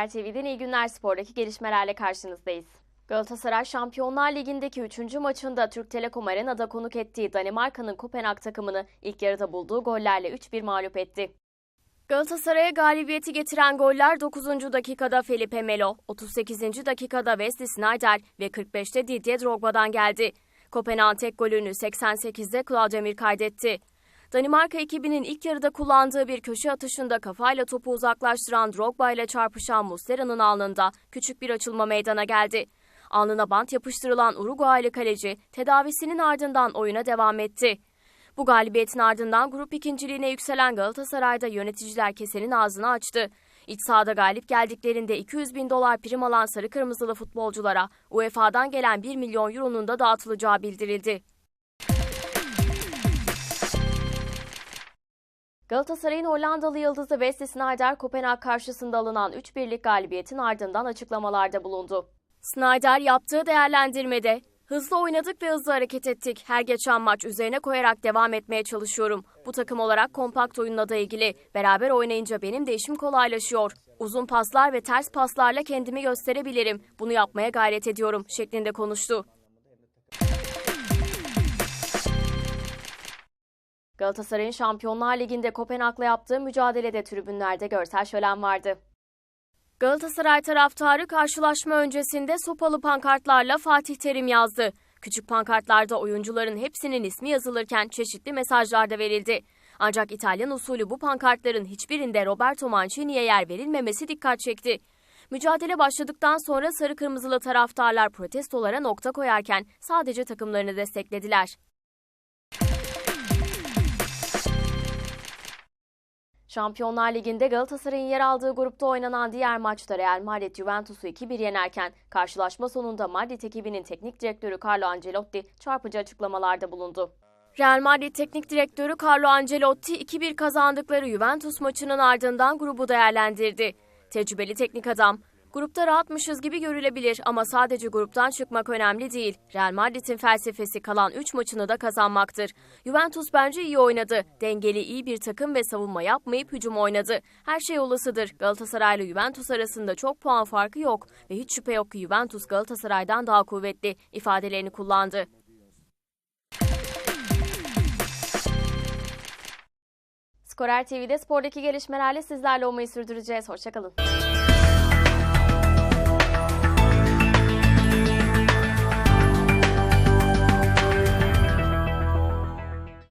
Skorer TV'den iyi günler spordaki gelişmelerle karşınızdayız. Galatasaray Şampiyonlar Ligi'ndeki 3. maçında Türk Telekom Arena'da konuk ettiği Danimarka'nın Kopenhag takımını ilk yarıda bulduğu gollerle 3-1 mağlup etti. Galatasaray'a galibiyeti getiren goller 9. dakikada Felipe Melo, 38. dakikada Wesley Sneijder ve 45'te Didier Drogba'dan geldi. Kopenhag'ın tek golünü 88'de Claudemir kaydetti. Danimarka ekibinin ilk yarıda kullandığı bir köşe atışında kafayla topu uzaklaştıran Drogba ile çarpışan Muslera'nın alnında küçük bir açılma meydana geldi. Alnına bant yapıştırılan Uruguaylı kaleci tedavisinin ardından oyuna devam etti. Bu galibiyetin ardından grup ikinciliğine yükselen Galatasaray'da yöneticiler kesenin ağzını açtı. İç sahada galip geldiklerinde 200 bin dolar prim alan sarı kırmızılı futbolculara UEFA'dan gelen 1 milyon euronun da dağıtılacağı bildirildi. Galatasaray'ın Hollandalı yıldızı Wesley Sneijder Kopenhag karşısında alınan 3-1'lik galibiyetin ardından açıklamalarda bulundu. Snyder yaptığı değerlendirmede Hızlı oynadık ve hızlı hareket ettik. Her geçen maç üzerine koyarak devam etmeye çalışıyorum. Bu takım olarak kompakt oyunla da ilgili. Beraber oynayınca benim de işim kolaylaşıyor. Uzun paslar ve ters paslarla kendimi gösterebilirim. Bunu yapmaya gayret ediyorum şeklinde konuştu. Galatasaray'ın Şampiyonlar Ligi'nde Kopenhag'la yaptığı mücadelede tribünlerde görsel şölen vardı. Galatasaray taraftarı karşılaşma öncesinde sopalı pankartlarla Fatih Terim yazdı. Küçük pankartlarda oyuncuların hepsinin ismi yazılırken çeşitli mesajlar da verildi. Ancak İtalyan usulü bu pankartların hiçbirinde Roberto Mancini'ye yer verilmemesi dikkat çekti. Mücadele başladıktan sonra sarı kırmızılı taraftarlar protestolara nokta koyarken sadece takımlarını desteklediler. Şampiyonlar Ligi'nde Galatasaray'ın yer aldığı grupta oynanan diğer maçta Real Madrid Juventus'u 2-1 yenerken karşılaşma sonunda Madrid ekibinin teknik direktörü Carlo Ancelotti çarpıcı açıklamalarda bulundu. Real Madrid Teknik Direktörü Carlo Ancelotti 2-1 kazandıkları Juventus maçının ardından grubu değerlendirdi. Tecrübeli teknik adam, Grupta rahatmışız gibi görülebilir ama sadece gruptan çıkmak önemli değil. Real Madrid'in felsefesi kalan 3 maçını da kazanmaktır. Juventus bence iyi oynadı. Dengeli iyi bir takım ve savunma yapmayıp hücum oynadı. Her şey olasıdır. Galatasaray ile Juventus arasında çok puan farkı yok ve hiç şüphe yok ki Juventus Galatasaray'dan daha kuvvetli ifadelerini kullandı. Skorer TV'de spordaki gelişmelerle sizlerle olmayı sürdüreceğiz. Hoşçakalın.